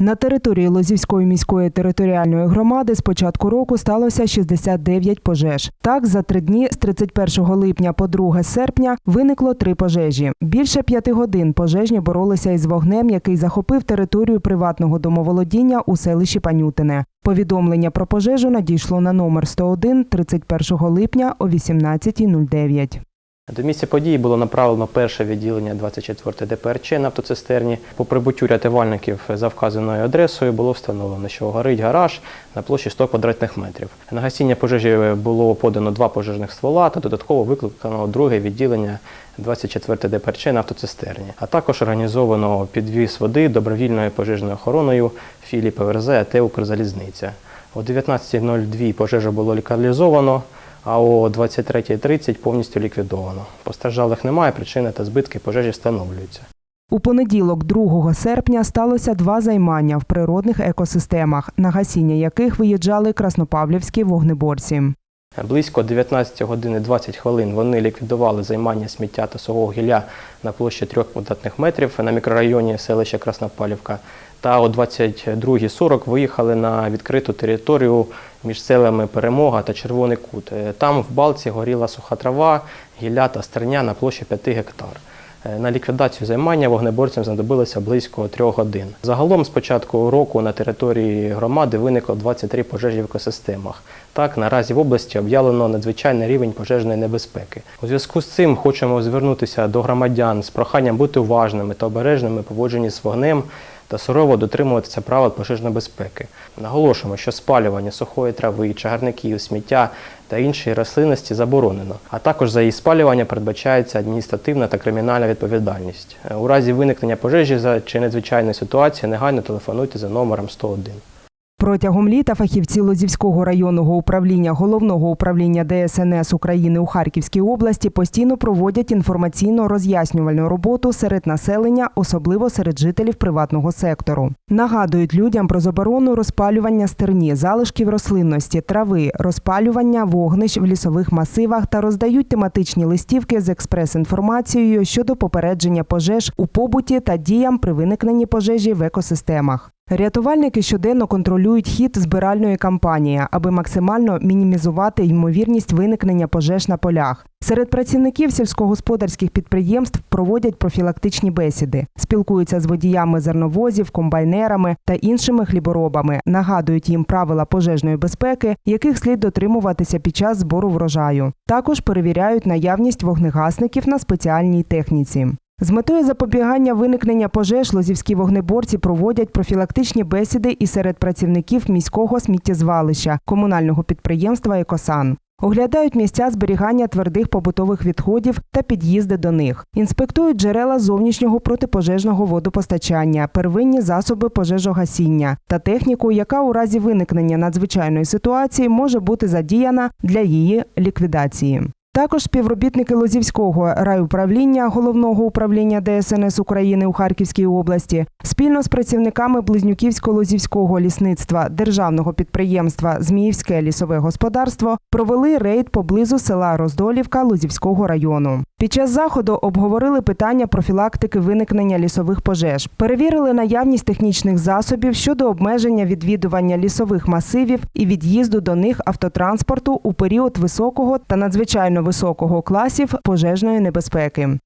На території Лозівської міської територіальної громади з початку року сталося 69 пожеж. Так, за три дні з 31 липня по 2 серпня виникло три пожежі. Більше п'яти годин пожежні боролися із вогнем, який захопив територію приватного домоволодіння у селищі Панютине. Повідомлення про пожежу надійшло на номер 101 31 липня о 18.09. До місця події було направлено перше відділення 24 ДПРЧ на автоцистерні. По прибуттю рятувальників за вказаною адресою було встановлено, що горить гараж на площі 100 квадратних метрів. На гасіння пожежі було подано два пожежних ствола та додатково викликано друге відділення 24 ДПРЧ на автоцистерні. А також організовано підвіз води добровільною пожежною охороною філії ПВРЗ АТ «Укрзалізниця». О 19.02 пожежу було локалізовано, а о 23.30 повністю ліквідовано. Постраждалих немає, причини та збитки пожежі встановлюються. У понеділок, 2 серпня, сталося два займання в природних екосистемах, на гасіння яких виїжджали краснопавлівські вогнеборці. Близько 19 години 20 хвилин вони ліквідували займання сміття та сухого гілля на площі 3 квадратних метрів на мікрорайоні селища Краснопалівка. Та о 22.40 виїхали на відкриту територію між селами Перемога та Червоний Кут. Е, Там в балці горіла суха трава, гілля та стерня на площі 5 гектар. Е, На ліквідацію займання вогнеборцям знадобилося близько трьох годин. Загалом з початку року на території громади виникло 23 пожежі в екосистемах. Так, наразі в області об'явлено надзвичайний рівень пожежної небезпеки. У зв'язку з цим хочемо звернутися до громадян з проханням бути уважними та обережними поводженні з вогнем та сурово дотримуватися правил пожежної безпеки. Наголошуємо, що спалювання сухої трави, чагарників, сміття та іншої рослинності заборонено. А також за її спалювання передбачається адміністративна та кримінальна відповідальність. Е, У разі виникнення пожежі чи надзвичайної ситуації негайно телефонуйте за номером 101. Протягом літа фахівці Лозівського районного управління головного управління ДСНС України у Харківській області постійно проводять інформаційно-роз'яснювальну роботу серед населення, особливо серед жителів приватного сектору. Нагадують людям про заборону розпалювання стерні, залишків рослинності, трави, розпалювання вогнищ в лісових масивах та роздають тематичні листівки з експрес-інформацією щодо попередження пожеж у побуті та діям при виникненні пожежі в екосистемах. Рятувальники щоденно контролюють хід збиральної кампанії, аби максимально мінімізувати ймовірність виникнення пожеж на полях. Серед працівників сільськогосподарських підприємств проводять профілактичні бесіди, спілкуються з водіями зерновозів, комбайнерами та іншими хліборобами, нагадують їм правила пожежної безпеки, яких слід дотримуватися під час збору врожаю. Також перевіряють наявність вогнегасників на спеціальній техніці. З метою запобігання виникнення пожеж лозівські вогнеборці проводять профілактичні бесіди і серед працівників міського сміттєзвалища комунального підприємства Екосан. Оглядають місця зберігання твердих побутових відходів та під'їзди до них. Інспектують джерела зовнішнього протипожежного водопостачання, первинні засоби пожежогасіння та техніку, яка у разі виникнення надзвичайної ситуації може бути задіяна для її ліквідації. Також співробітники Лозівського райуправління головного управління ДСНС України у Харківській області спільно з працівниками Близнюківсько-Лозівського лісництва державного підприємства Зміївське лісове господарство провели рейд поблизу села Роздолівка Лозівського району. Під час заходу обговорили питання профілактики виникнення лісових пожеж, перевірили наявність технічних засобів щодо обмеження відвідування лісових масивів і від'їзду до них автотранспорту у період високого та надзвичайно високого класів пожежної небезпеки.